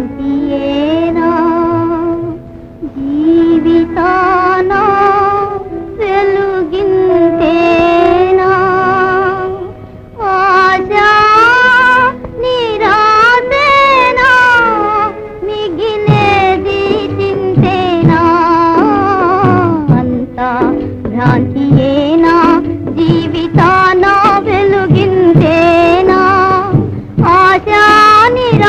శాంతియేనా? జీవితానా? వెలుగింతేనా? ఆశా నిరాశేనా? మిగిలేది చింతేనా? అంతా భ్రాంతియేనా? జీవితానా? వెలుగింతేనా? ఆశా నిరా